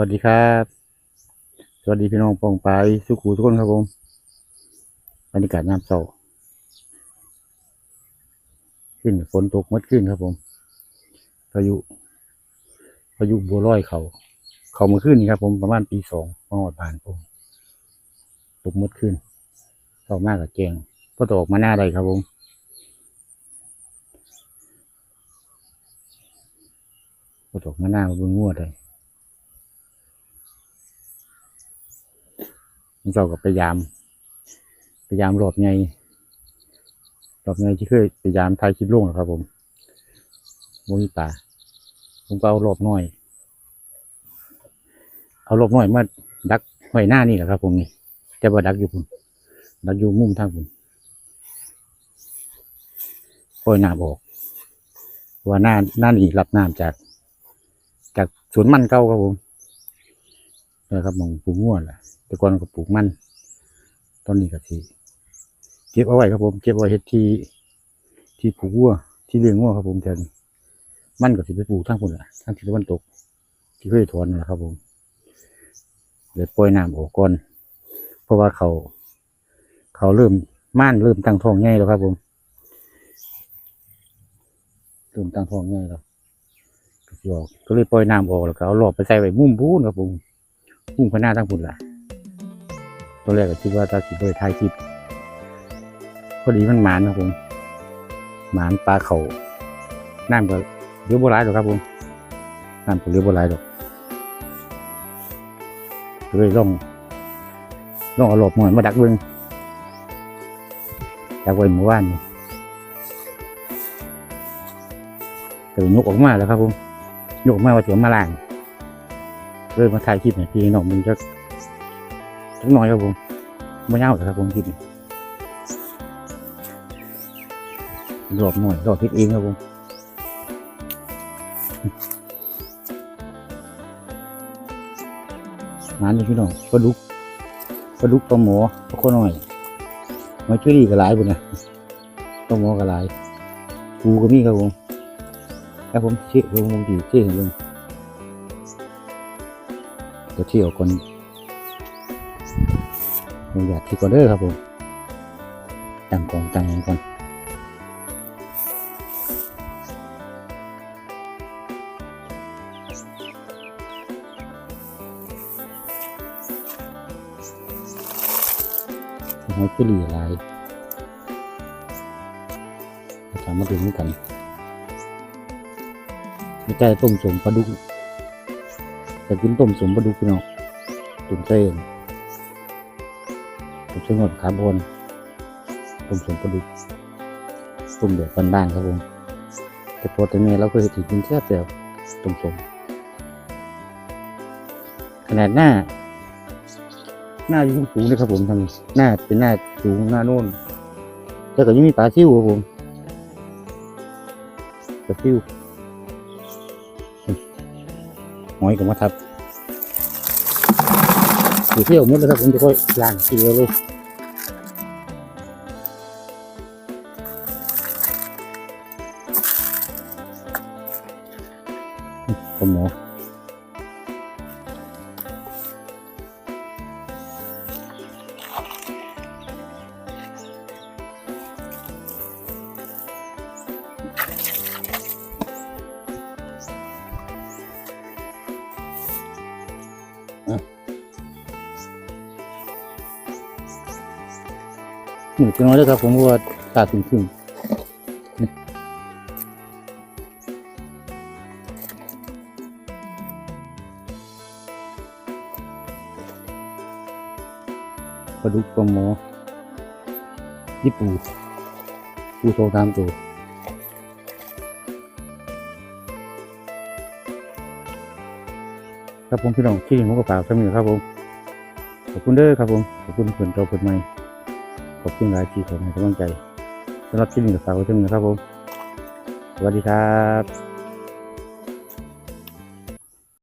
วัสดีครับ สวัสดีพี่น้องปองปสุขูทุกคนครับผมบรรยากาศยามเช้าขึ้นฝนตกมื่อขึ้นครับผมพายุพายุบัวลอยเขา เขาเมื่อคืนนี้ครับผมประมาณปีสองมาหอดผ่านผมตกมื่อคืนเช้ามากกับแกงพอตกมาหน้าได้ครับผมพอตกมาหน้าบนงวดเลย ผม เจ้าก็พยายามพยายามรอบไงรอบไงที่เคยพยายามถ่ายคลิปลงนะครับ ผมโมมีป่าผมก็เอารอบหน้อย เอารอบหน้อยมาดักไว้หน้านี่แหละครับ ผมนี่แต่ว่าดักอยู่พุ่นดักอยู่มุมทางพุ่นปล่อยหน้ำออกว่าหน้าหน้านี่รับน้ำจาก จากสวนมันเก่าครับผมนะครับมองปลูกง่วนแหละ แต่ก่อนก็ปลูกมันตอนนี้ก็สิเก็บเอาไว้ครับผมเก็บเอาไว้เฮ็ดที่ที่ปลูกวัวที่เลี้ยงวัวครับผมแทนมันก็สิไปปลูกทางพุ่นล่ะทางทิศตะวันตก ที่เคยถอนนั่นแหละครับผมเดี๋ยวปล่อยน้ำออกก่อน เพราะว่าเขา เขาเริ่มม่านเริ่มตั้งท้องง่ายแล้วครับผมเริ่มตั้งท้องง่ายแล้วก็สิออกก็เลยปล่อยน้ำออกแล้วก็เอาหลอบไปใส่ไว้มุมพูนครับผมพุ่งพน้าทั้งพุ่นล่ะ ตอนแรกก็คิดว่าจะสิบไปถ่ายคลิปพอดีมันหมานครับผมหมานปลาเขาน้ำก็เรือโบราณหรอกครับผมน้ำก็เรือโบราณหรอกเลยลองลองเอาหลบหน่อยมาดักเบิ้งดักไว้เมื่อวานก็เลยยกออกมาแล้วครับผมยกออกมาว่าจะเอามาล้างเริ่มมาถ่ายคลิปเนี่ยพี่น้องมึงจะ จักหน่อยครับผมไม่ยาวเลยครับผมคลินี้รอบหน่อยรอบทิศเองครับผมงานนี้พี่น้องปลาดุกปลาดุกปลาหมอปลาข้อหน่อยมาช่วยดีกับหลายบุญนะปลาหมอกับหลายปูก็มีครับผมแล้วผมเชี่ยผมผมดีเชี่ยเลยเดี๋ยวเที่ยวก่อน ผมอยากที่ก่อนเด้อครับผมตั้งกองตั้งหยังก่อนหอยเชอรี่อะไรมาทำมาดูด้วยกันไม่ใช่ต้มสมปลาดุกแต่กินต้มสมปลาดุกพี่น้องตุ่มเส้นต้ ส้นหอดขาบอนต้มสมปลาดุกต้มแบบบ้านๆครับผม แต่พอแต่เนี้ยเราเคยถือกินแค่แต่ต้มสมขนาดหน้า หน้าอยู่สูงเลยครับผมทางนี้หน้าเป็นหน้าสูงหน้าโน่นแล้วก็ยังมีปลาซิวครับผมปลาซิวหอยกับมาทับอยู่เที่ยวหมดแล้วครับผมจะค่อยล้างทีเดียวเลย ปลาหมอหมือจังน้อยเลยครับผมว่าตาถึงถึง ลาดุกปลาหมอญี่ปูปูโตตามตัวครับผมพี่น้องที่ผมก็ฝากสมีครับผมขอบคุณเด้อครับผมขอบคุณเพื่อนเก่าเพื่อนใหม่ขอบคุณหลายที่ขอให้กำลังใจสำหรับที่นี่ก็ฝากไว้ที่นี่ครับผมสวัสดีครับ